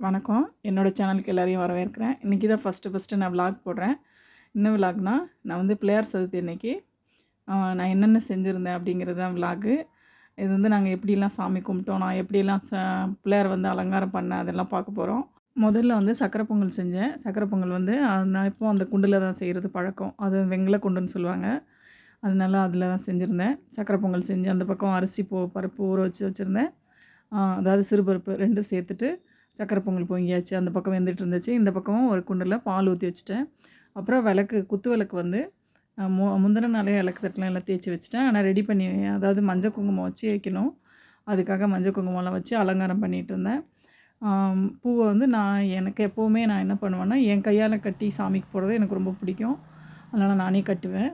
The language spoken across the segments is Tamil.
வணக்கம். என்னோடய சேனலுக்கு எல்லாரையும் வரவேற்கிறேன். இன்றைக்கி தான் ஃபஸ்ட்டு ஃபஸ்ட்டு நான் விலாக் போடுறேன். என்ன விலாக்னா நான் வந்து பிள்ளையார் சதுர்த்தி அன்னைக்கு நான் என்னென்ன செஞ்சுருந்தேன் அப்படிங்கிறது தான் விலாகு இது வந்து நாங்கள் எப்படிலாம் சாமி கும்பிட்டோம் நான் எப்படிலாம் ச பிள்ளையார் வந்து அலங்காரம் பண்ண அதெல்லாம் பார்க்க போகிறோம் முதல்ல வந்து சக்கரை பொங்கல் செஞ்சேன். சக்கரை பொங்கல் வந்து நான் இப்போ அந்த குண்டில் தான் செய்கிறது பழக்கம். அது வெங்கல குண்டுன்னு சொல்லுவாங்க. அதனால அதில் தான் செஞ்சுருந்தேன். சக்கரை பொங்கல் செஞ்சு அந்த பக்கம் அரிசி போ பருப்பு ஊற வச்சு வச்சுருந்தேன். அதாவது சிறுபருப்பு ரெண்டும் சேர்த்துட்டு சக்கரை பொங்கல் பொங்கியாச்சு அந்த பக்கம் வெந்துட்டு இருந்துச்சு. இந்த பக்கமும் ஒரு குண்டில் பால் ஊற்றி வச்சுட்டேன். அப்புறம் விளக்கு குத்து விளக்கு வந்து மு முந்தின நாளே விளக்கு தட்டெலாம் எல்லாம் தேய்ச்சி வச்சுட்டேன். ஆனால் ரெடி பண்ணி அதாவது மஞ்சள் குங்குமம் வச்சு வைக்கணும். அதுக்காக மஞ்சள் குங்குமம்லாம் வச்சு அலங்காரம் பண்ணிகிட்டு இருந்தேன். பூவை வந்து நான் எனக்கு எப்போவுமே நான் என்ன பண்ணுவேன்னா என் கையால் கட்டி சாமிக்கு போடுறது எனக்கு ரொம்ப பிடிக்கும். அதனால் நானே கட்டுவேன்.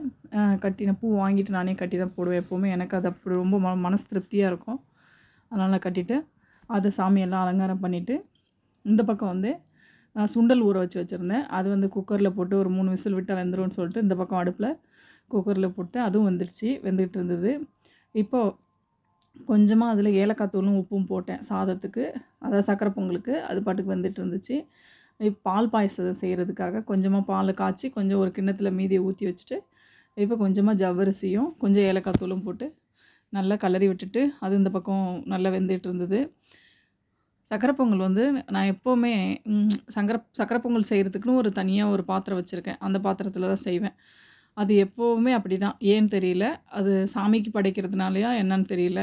கட்டி நான் பூ வாங்கிட்டு நானே கட்டி தான் போடுவேன் எப்போவுமே. எனக்கு அது அப்படி ரொம்ப ம மனசு திருப்தியாக இருக்கும். அதனால் கட்டிட்டு அதை சாமியெல்லாம் அலங்காரம் பண்ணிவிட்டு இந்த பக்கம் வந்து சுண்டல் ஊற வச்சு வச்சுருந்தேன். அது வந்து குக்கரில் போட்டு ஒரு மூணு விசில் விட்டால் வெந்துரும்னு சொல்லிட்டு இந்த பக்கம் அடுப்பில் குக்கரில் போட்டு அதுவும் வந்துடுச்சு வெந்துக்கிட்டு இருந்தது. இப்போது கொஞ்சமாக அதில் ஏலக்காய் தூளும் உப்பும் போட்டேன் சாதத்துக்கு. அதாவது சக்கரை பொங்கலுக்கு அது பாட்டுக்கு வந்துட்டு இருந்துச்சு. இப்போ பால் பாயசம் செய்கிறதுக்காக கொஞ்சமாக பால் காய்ச்சி கொஞ்சம் ஒரு கிண்ணத்தில் மீதியை ஊற்றி வச்சுட்டு இப்போ கொஞ்சமாக ஜவ்வரிசியும் கொஞ்சம் ஏலக்காய் தூளும் போட்டு நல்லா கலரி விட்டுட்டு அது இந்த பக்கம் நல்லா வெந்துட்டு இருந்தது. சக்கரை பொங்கல் வந்து நான் எப்போவுமே சங்கர சக்கரை பொங்கல் செய்கிறதுக்குன்னு ஒரு தனியாக ஒரு பாத்திரம் வச்சுருக்கேன். அந்த பாத்திரத்தில் தான் செய்வேன். அது எப்போவுமே அப்படி தான் ஏன்னு தெரியல. அது சாமிக்கு படைக்கிறதுனாலையா என்னன்னு தெரியல.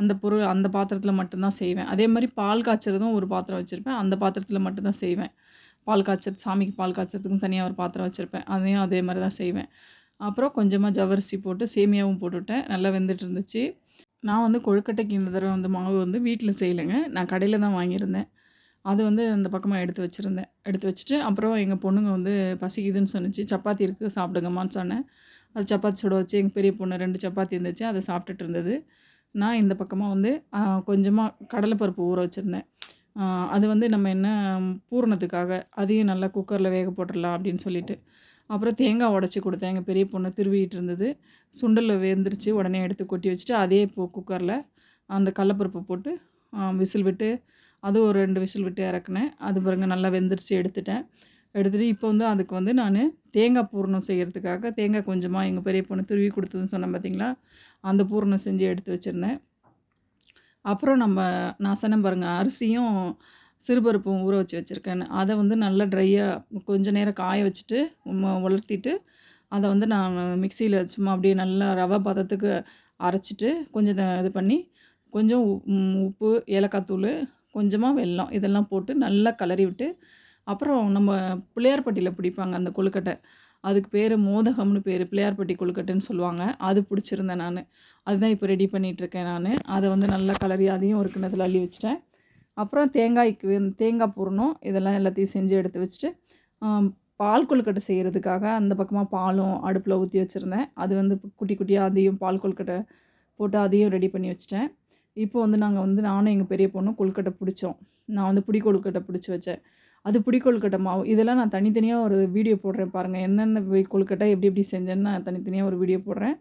அந்த பொருள் அந்த பாத்திரத்தில் மட்டும்தான் செய்வேன். அதே மாதிரி பால் காய்ச்சறதும் ஒரு பாத்திரம் வச்சுருப்பேன். அந்த பாத்திரத்தில் மட்டும்தான் செய்வேன். பால் காய்ச்சறது சாமிக்கு பால் காய்ச்சறதுக்கும் தனியாக ஒரு பாத்திரம் வச்சுருப்பேன். அதையும் அதே மாதிரி தான் செய்வேன். அப்புறம் கொஞ்சமாக ஜவ்வரிசி போட்டு சேமியாவும் போட்டுவிட்டேன் நல்லா வெந்துட்டு இருந்துச்சு. நான் வந்து கொழுக்கட்டைக்கு இந்த தடவை வந்து மாவு வந்து வீட்டில் செய்யலைங்க. நான் கடையில் தான் வாங்கியிருந்தேன். அது வந்து அந்த பக்கமாக எடுத்து வச்சுருந்தேன். எடுத்து வச்சுட்டு அப்புறம் எங்கள் பொண்ணுங்க வந்து பசிக்குதுன்னு சொன்னிச்சு சப்பாத்தி இருக்குது சாப்பிடுங்கம்மான்னு சொன்னேன். அது சப்பாத்தி சுட வச்சு எங்கள் பெரிய பொண்ணு ரெண்டு சப்பாத்தி இருந்துச்சு அதை சாப்பிட்டுட்டு இருந்தது. நான் இந்த பக்கமாக வந்து கொஞ்சமாக கடலைப்பருப்பு ஊற வச்சுருந்தேன். அது வந்து நம்ம என்ன பூரணத்துக்காக அதையும் நல்லா குக்கரில் வேக போட்டுடலாம் அப்படின்னு சொல்லிட்டு. அப்புறம் தேங்காய் உடச்சி கொடுத்தேன். எங்கள் பெரிய பொண்ணு திருவிட்டு இருந்தது. சுண்டலில் வெந்துருச்சு. உடனே எடுத்து கொட்டி வச்சுட்டு அதே இப்போ குக்கரில் அந்த கடலப்பருப்பு போட்டு விசில் விட்டு அது ஒரு ரெண்டு விசில் விட்டு இறக்குனேன். அது பிறகு நல்லா வெந்துருச்சு எடுத்துட்டேன். எடுத்துகிட்டு இப்போ வந்து அதுக்கு வந்து நான் தேங்காய் பூரணம் செய்கிறதுக்காக தேங்காய் கொஞ்சமாக எங்கள் பெரிய பொண்ணு துருவி கொடுத்ததுன்னு சொன்னேன் பார்த்தீங்களா அந்த பூரணம் செஞ்சு எடுத்து வச்சுருந்தேன். அப்புறம் நம்ம நான் சொன்னேன் பாருங்கள் அரிசியும் சிறுபருப்பும் ஊற வச்சு வச்சுருக்கேன்னு அதை வந்து நல்லா ட்ரையாக கொஞ்சம் நேரம் காய வச்சுட்டு உலர்த்திட்டு அதை வந்து நான் மிக்சியில் சும்மா அப்படியே நல்லா ரவை பதத்துக்கு அரைச்சிட்டு கொஞ்சம் இது பண்ணி கொஞ்சம் உப்பு ஏலக்காய் தூள் கொஞ்சமாக வெல்லம் இதெல்லாம் போட்டு நல்லா கலரி விட்டு அப்புறம் நம்ம பிள்ளையார்பட்டியில் பிடிப்பாங்க அந்த கொழுக்கட்டை. அதுக்கு பேர் மோதகம்னு பேர் பிள்ளையார்பட்டி கொழுக்கட்டைன்னு சொல்லுவாங்க. அது பிடிச்சிருந்தேன் நான். அதுதான் இப்போ ரெடி பண்ணிகிட்ருக்கேன் நான். அதை வந்து நல்லா கலரி அதையும் ஒரு கிண்ணத்தில் அள்ளி வச்சிட்டேன். அப்புறம் தேங்காய்க்கு தேங்காய் பூரணம் இதெல்லாம் எல்லாத்தையும் செஞ்சு எடுத்து வச்சுட்டு பால் கொழுக்கட்டை செய்கிறதுக்காக அந்த பக்கமாக பாலும் அடுப்பில் ஊற்றி வச்சுருந்தேன். அது வந்து குட்டி குட்டியாக அதையும் பால் கொழுக்கட்டை போட்டு அதையும் ரெடி பண்ணி வச்சிட்டேன். இப்போ வந்து நாங்கள் வந்து நானும் எங்கள் பெரிய பொண்ணும் கொழுக்கட்டை பிடிச்சோம். நான் வந்து புடி கொழுக்கட்டை பிடிச்சி வச்சேன். அது புடி கொழுக்கட்டை மாவு இதெல்லாம் நான் தனித்தனியாக ஒரு வீடியோ போடுறேன் பாருங்கள் என்னென்ன கொழுக்கட்டை எப்படி எப்படி செஞ்சேன்னு நான் தனித்தனியாக ஒரு வீடியோ போடுறேன்.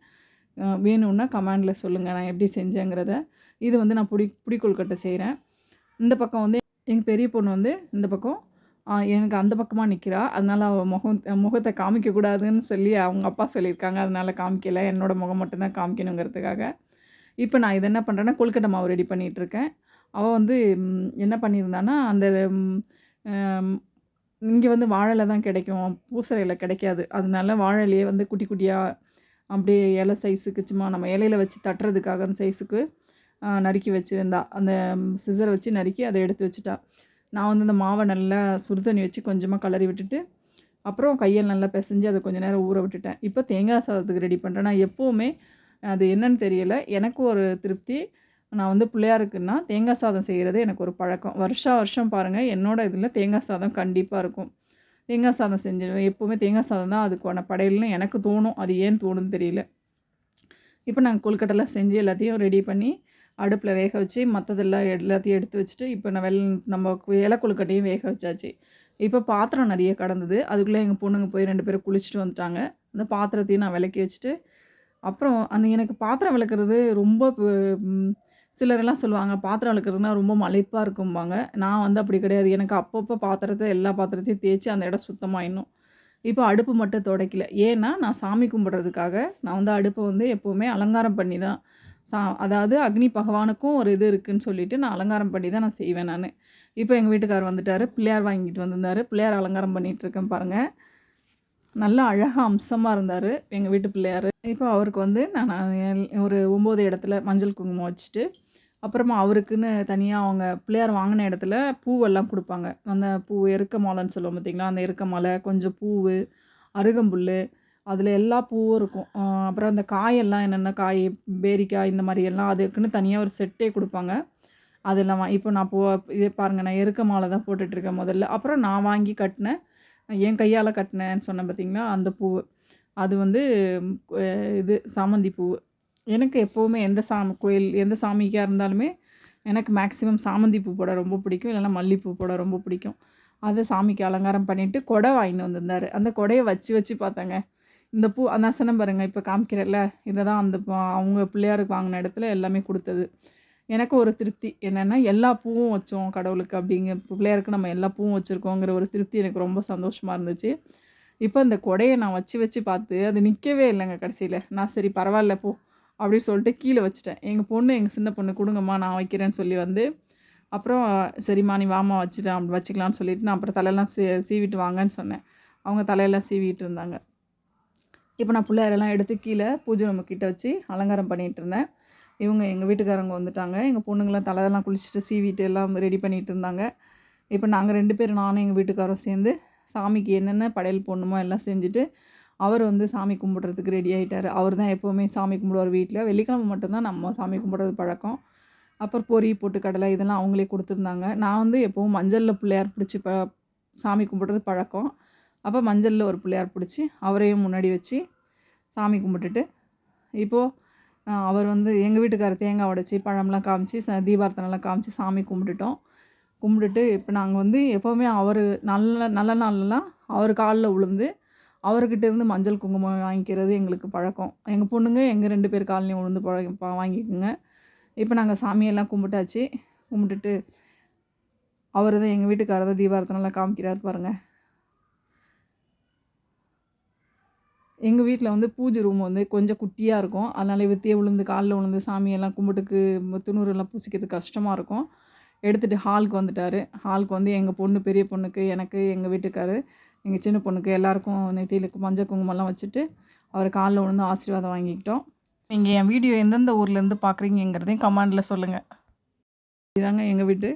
வேணும்னா கமெண்டில் சொல்லுங்கள் நான் எப்படி செஞ்சேங்கிறத. இது வந்து நான் புடி புடி கொழுக்கட்டை செய்கிறேன் இந்த பக்கம் வந்து எங்கள் பெரிய பொண்ணு வந்து இந்த பக்கம் எனக்கு அந்த பக்கமாக நிற்கிறா அதனால் அவள் முகம் முகத்தை காமிக்கக்கூடாதுன்னு சொல்லி அவங்க அப்பா சொல்லியிருக்காங்க. அதனால் காமிக்கலை. என்னோடய முகம் மட்டும்தான் காமிக்கணுங்கிறதுக்காக. இப்போ நான் இது என்ன பண்ணுறேன்னா கொழுக்கட்டை மாவு ரெடி பண்ணிகிட்ருக்கேன் அவள் வந்து என்ன பண்ணியிருந்தான்னா அந்த இங்கே வந்து வாழலை தான் கிடைக்கும். பூசரையில் கிடைக்காது. அதனால வாழையிலேயே வந்து குட்டி குட்டியாக அப்படியே இலை சைஸுக்கு சும்மா நம்ம இலையில வச்சு தட்டுறதுக்காக அந்த சைஸுக்கு நறுக்கி வச்சுருந்தா. அந்த சிசரை வச்சு நறுக்கி அதை எடுத்து வச்சுட்டா. நான் வந்து அந்த மாவை நல்லா சுடுதண்ணி வச்சு கொஞ்சமாக கலரி விட்டுட்டு அப்புறம் கையில் நல்லா பிசைஞ்சு அதை கொஞ்சம் நேரம் ஊற விட்டுட்டேன். இப்போ தேங்காய் சாதத்துக்கு ரெடி பண்ணுறேன் நான் எப்போவுமே அது என்னன்னு தெரியல. எனக்கு ஒரு திருப்தி. நான் வந்து பிள்ளையாருக்குன்னா தேங்காய் சாதம் செய்கிறது எனக்கு ஒரு பழக்கம். வருஷா வருஷம் பாருங்கள் என்னோட இதில் தேங்காய் சாதம் கண்டிப்பாக இருக்கும். தேங்காய் சாதம் செஞ்சிடுவேன் எப்போவுமே தேங்காய் சாதம் தான் அதுக்கான படையல்னு எனக்கு தோணும். அது ஏன் தோணுன்னு தெரியல. இப்போ நாங்கள் கொல்கட்டெல்லாம் செஞ்சு எல்லாத்தையும் ரெடி பண்ணி அடுப்பில் வேக வச்சு மற்றதெல்லாம் எல்லாத்தையும் எடுத்து வச்சுட்டு இப்போ நான் வெள் நம்ம இலை கொழுக்கட்டையும் வேக வச்சாச்சு. இப்போ பாத்திரம் நிறைய கடந்தது. அதுக்குள்ளே எங்கள் பொண்ணுங்க போய் ரெண்டு பேரும் குளிச்சுட்டு வந்துட்டாங்க. அந்த பாத்திரத்தையும் நான் விளக்கி வச்சுட்டு அப்புறம் அந்த எனக்கு பாத்திரம் விளக்குறது ரொம்ப சிலரெல்லாம் சொல்லுவாங்க பாத்திரம் விளக்குறதுனா ரொம்ப மலைப்பாக இருக்கும்பாங்க. நான் வந்து அப்படி கிடையாது. எனக்கு அப்பப்போ பாத்திரத்தை எல்லா பாத்திரத்தையும் தேய்ச்சி அந்த இடம் சுத்தமாயிடணும். இப்போ அடுப்பு மட்டும் துடைக்கல. ஏன்னா நான் சாமி கும்பிட்றதுக்காக நான் வந்து அடுப்பை வந்து எப்போவுமே அலங்காரம் பண்ணி தான் சா அதாவது அக்னி பகவானுக்கும் ஒரு இது இருக்குதுன்னு சொல்லிட்டு நான் அலங்காரம் பண்ணி தான் நான் செய்வேன் நான். இப்போ எங்கள் வீட்டுக்கார் வந்துட்டார் பிள்ளையார் வாங்கிட்டு வந்திருந்தார் பிள்ளையார் அலங்காரம் பண்ணிகிட்ருக்கேன் பாருங்கள் நல்ல அழகாக அம்சமாக இருந்தார் எங்கள் வீட்டு பிள்ளையார். இப்போ அவருக்கு வந்து நான் ஒரு ஒம்பது இடத்துல மஞ்சள் குங்குமம் வச்சுட்டு அப்புறமா அவருக்குன்னு தனியாக அவங்க பிள்ளையார் வாங்கின இடத்துல பூவெல்லாம் கொடுப்பாங்க. அந்த பூ எருக்க மாலைன்னு சொல்லுவோம் பார்த்திங்களா அந்த எருக்க மாலை கொஞ்சம் பூவு அருகம்புல் அதில் எல்லா பூவும் இருக்கும். அப்புறம் அந்த காயெல்லாம் என்னென்ன காய் பேரிக்காய் இந்த மாதிரி எல்லாம் அதுக்குன்னு தனியாக ஒரு செட்டே கொடுப்பாங்க. அதெல்லாம் இப்போ நான் போ இதே பாருங்கள் நான் எருக்க மாலை தான் போட்டுட்ருக்கேன் முதல்ல. அப்புறம் நான் வாங்கி கட்டினேன். என் கையால் கட்டினேன்னு சொன்னேன் பார்த்திங்களா அந்த பூ அது வந்து இது சாமந்தி பூ. எனக்கு எப்போவுமே எந்த சாமி கோயில் எந்த சாமிக்காக இருந்தாலுமே எனக்கு மேக்ஸிமம் சாமந்தி பூ போட ரொம்ப பிடிக்கும். இல்லைன்னா மல்லிப்பூ போட ரொம்ப பிடிக்கும். அதை சாமிக்கு அலங்காரம் பண்ணிவிட்டு கொடை வாங்கிட்டு வந்திருந்தார். அந்த கொடையை வச்சு வச்சு பார்த்தாங்க. இந்த பூ அந்த சொன்னேன் பாருங்கள் இப்போ காமிக்கிறல்ல இதை தான் அந்த அவங்க பிள்ளையாருக்கு வாங்கின இடத்துல எல்லாமே கொடுத்தது. எனக்கு ஒரு திருப்தி என்னென்னா எல்லா பூவும் வச்சோம் கடவுளுக்கு அப்படிங்க பிள்ளையாருக்கு நம்ம எல்லா பூவும் வச்சுருக்கோங்கிற ஒரு திருப்தி எனக்கு ரொம்ப சந்தோஷமாக இருந்துச்சு. இப்போ இந்த கொடையை நான் வச்சு வச்சு பார்த்து அது நிற்கவே இல்லைங்க கடைசியில். நான் சரி பரவாயில்ல போ அப்படின்னு சொல்லிட்டு கீழே வச்சுட்டேன். எங்கள் பொண்ணு எங்கள் சின்ன பொண்ணு கொடுங்கம்மா நான் வைக்கிறேன்னு சொல்லி வந்து அப்புறம் சரிம்மா நீ வாமா வச்சுட்டேன் அப்படி வச்சுக்கலான்னு சொல்லிவிட்டு நான் அப்புறம் தலையெல்லாம் சீ சீவிட்டு வாங்கன்னு சொன்னேன். அவங்க தலையெல்லாம் சீவிட்டு இருந்தாங்க. இப்போ நான் பிள்ளையாரெல்லாம் எடுத்து கீழே பூஜை நம்ம கிட்ட வச்சு அலங்காரம் பண்ணிகிட்டு இருந்தேன். இவங்க எங்கள் வீட்டுக்காரங்க வந்துட்டாங்க. எங்கள் பொண்ணுங்களாம் தலையெல்லாம் குளிச்சுட்டு சீவிட்டு எல்லாம் ரெடி பண்ணிகிட்டு இருந்தாங்க. இப்போ நாங்கள் ரெண்டு பேரும் நானும் எங்கள் வீட்டுக்காரும் சேர்ந்து சாமிக்கு என்னென்ன படையல் போடணுமோ எல்லாம் செஞ்சுட்டு அவர் வந்து சாமி கும்பிட்றதுக்கு ரெடி ஆகிட்டார் அவர் தான் எப்போவுமே சாமி கும்பிடுவார் வீட்டில் வெள்ளிக்கிழமை மட்டும்தான் நம்ம சாமி கும்பிட்றது பழக்கம். அப்புறம் பொறி போட்டு கடலை இதெல்லாம் அவங்களே கொடுத்துருந்தாங்க. நான் வந்து எப்போவும் மஞ்சளில் பிள்ளையார் பிடிச்சி ப சாமி கும்பிட்றது பழக்கம். அப்போ மஞ்சளில் ஒரு பிள்ளையார் பிடிச்சி அவரையும் முன்னாடி வச்சு சாமி கும்பிட்டுட்டு இப்போது அவர் வந்து எங்கள் வீட்டுக்காரர் தேங்காய் உடச்சி பழம்லாம் காமிச்சு ச தீபார்த்தனைலாம் காமிச்சு சாமி கும்பிட்டுட்டோம். கும்பிட்டுட்டு இப்போ நாங்கள் வந்து எப்போவுமே அவர் நல்ல நல்ல நாள்லாம் அவர் காலில் விழுந்து அவர்கிட்ட இருந்து மஞ்சள் குங்குமம் வாங்கிக்கிறது எங்களுக்கு பழக்கம். எங்கள் பொண்ணுங்க எங்கள் ரெண்டு பேர் காலையும் விழுந்து பழ வாங்கிக்கோங்க. இப்போ நாங்கள் சாமியெல்லாம் கும்பிட்டாச்சு. கும்பிட்டுட்டு அவர் தான் எங்கள் வீட்டுக்காரர் தான் தீபார்த்தனெல்லாம் காமிக்கிறார் பாருங்கள் எங்கள் வீட்டில் வந்து பூஜை ரூம் வந்து கொஞ்சம் குட்டியாக இருக்கும். அதனால் வித்தியே விழுந்து காலில் விழுந்து சாமியெல்லாம் கும்பிட்டுக்கு துணூரெல்லாம் பூசிக்கிறதுக்கு கஷ்டமாக இருக்கும். எடுத்துகிட்டு ஹாலுக்கு வந்துட்டார். ஹாலுக்கு வந்து எங்கள் பொண்ணு பெரிய பொண்ணுக்கு எனக்கு எங்கள் வீட்டுக்காரு எங்கள் சின்ன பொண்ணுக்கு எல்லாருக்கும் நெத்தியில் மஞ்சள் குங்குமம்லாம் வச்சுட்டு அவர் காலில் விழுந்து ஆசீர்வாதம் வாங்கிக்கிட்டோம். நீங்கள் என் வீடியோ எந்தெந்த ஊர்லேருந்து பார்க்குறீங்கிறதையும் கமெண்டில் சொல்லுங்கள் இதாங்க எங்கள் வீட்டு.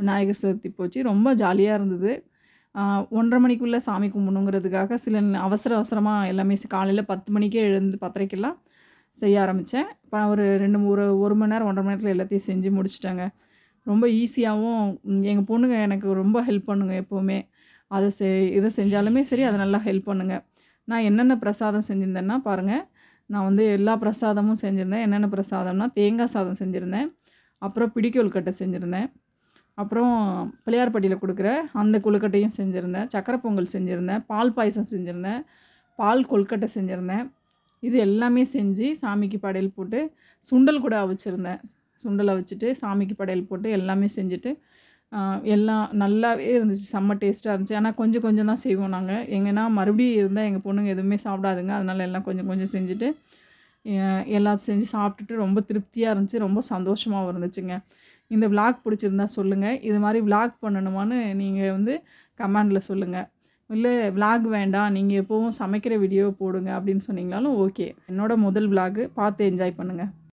விநாயகர் சதுர்த்தி போச்சு. ரொம்ப ஜாலியாக இருந்தது. ஒன்றரை மணிக்குள்ளே சாமி கும்பிடணுங்கிறதுக்காக சில அவசர அவசரமாக எல்லாமே காலையில் பத்து மணிக்கே எழுந்து பத்தரைக்கெல்லாம் செய்ய ஆரம்பித்தேன் இப்போ ஒரு ரெண்டு ஒரு ஒரு மணி நேரம் ஒன்றரை மணி நேரத்தில் எல்லாத்தையும் செஞ்சு முடிச்சிட்டாங்க. ரொம்ப ஈஸியாகவும் எங்கள் பொண்ணுங்க எனக்கு ரொம்ப ஹெல்ப் பண்ணுங்க எப்போவுமே. அதை செ இதை செஞ்சாலுமே சரி அதை நல்லா ஹெல்ப் பண்ணுங்கள் நான் என்னென்ன பிரசாதம் செஞ்சுருந்தேன்னா பாருங்கள் நான் வந்து எல்லா பிரசாதமும் செஞ்சுருந்தேன். என்னென்ன பிரசாதம்னா தேங்காய் சாதம் செஞ்சுருந்தேன். அப்புறம் பிடிக்கொழுக்கட்டை செஞ்சுருந்தேன். அப்புறம் பிள்ளையார்பட்டியில் கொடுக்குற அந்த கொழுக்கட்டையும் செஞ்சுருந்தேன். சக்கரை பொங்கல் செஞ்சுருந்தேன். பால் பாயசம் செஞ்சுருந்தேன். பால் கொழுக்கட்டை செஞ்சுருந்தேன். இது எல்லாமே செஞ்சு சாமிக்கு படையல் போட்டு சுண்டல் கூட அவிச்சிருந்தேன். சுண்டலை வச்சுட்டு சாமிக்கு படையல் போட்டு எல்லாமே செஞ்சுட்டு எல்லாம் நல்லாவே இருந்துச்சு. செம்ம டேஸ்ட்டாக இருந்துச்சு. ஆனால் கொஞ்சம் கொஞ்சம் தான் செய்வோம் நாங்கள் எங்கன்னா மறுபடியும் இருந்தால் எங்கள் பொண்ணுங்க எதுவுமே சாப்பிடாதுங்க. அதனால் எல்லாம் கொஞ்சம் கொஞ்சம் செஞ்சுட்டு எல்லாத்தையும் செஞ்சு சாப்பிட்டுட்டு ரொம்ப திருப்தியாக இருந்துச்சு. ரொம்ப சந்தோஷமாகவும் இருந்துச்சுங்க. இந்த விளாக் பிடிச்சிருந்தா சொல்லுங்கள் இது மாதிரி விளாக் பண்ணணுமான்னு நீங்கள் வந்து கமெண்டில் சொல்லுங்கள் இல்லை விளாக் வேண்டாம் நீங்கள் எப்போவும் சமைக்கிற வீடியோ போடுங்க அப்படின்னு சொன்னீங்களாலும் ஓகே என்னோடய முதல் விளாகு பார்த்து என்ஜாய் பண்ணுங்கள்